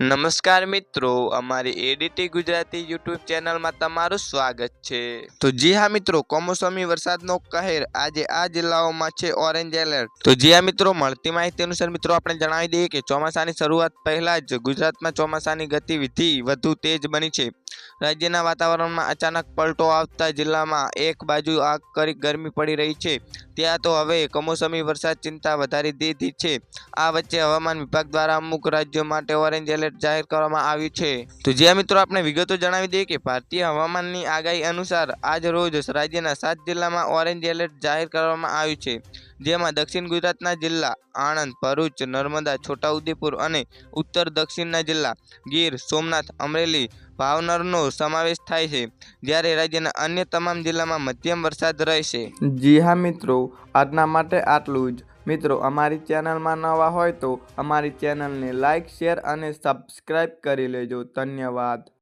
નમસ્કાર મિત્રો, અમારી એડીટી ગુજરાતી યુટ્યુબ ચેનલમાં તમારું સ્વાગત છે. તો જી હા મિત્રો, કમોસમી વરસાદનો કહેર આજે આ જિલ્લાઓમાં છે ઓરેન્જ એલર્ટ. તો જી હા મિત્રો, મળતી માહિતી અનુસાર મિત્રો, આપણે જણાવી દઈએ કે ચોમાસાની શરૂઆત પહેલા જ ગુજરાતમાં ચોમાસાની ગતિવિધિ વધુ તેજ બની છે. રાજ્યના વાતાવરણમાં અચાનક પલટો આવતા જિલ્લામાં એક બાજુ આગ કરી ગરમી પડી રહી છે. ત્યાં તો હવે કમોસમી વરસાદ ચિંતા વધારી દીધી છે. આ વચ્ચે હવામાન વિભાગ દ્વારા અમુક રાજ્યો માટે ઓરેન્જ એલર્ટ જાહેર કરવામાં આવ્યું છે. તો જ્યાં મિત્રો આપણે વિગતો જણાવી દઈએ કે ભારતીય હવામાનની આગાહી અનુસાર આજ રોજ રાજ્યના સાત જિલ્લામાં ઓરેન્જ એલર્ટ જાહેર કરવામાં આવ્યું છે. જેમાં દક્ષિણ ગુજરાતના જિલ્લા આણંદ, ભરૂચ, નર્મદા, છોટાઉદેપુર અને ઉત્તર દક્ષિણના જિલ્લા ગીર, સોમનાથ, અમરેલી ભાવનગરનો સમાવેશ થાય છે. જ્યારે રાજ્યના અન્ય તમામ જિલ્લામાં મધ્યમ વરસાદ રહેશે. જી હા મિત્રો, આજના માટે આટલું જ. મિત્રો, અમારી ચેનલમાં નવા હોય તો અમારી ચેનલને લાઇક શેર અને સબસ્ક્રાઈબ કરી લેજો. ધન્યવાદ.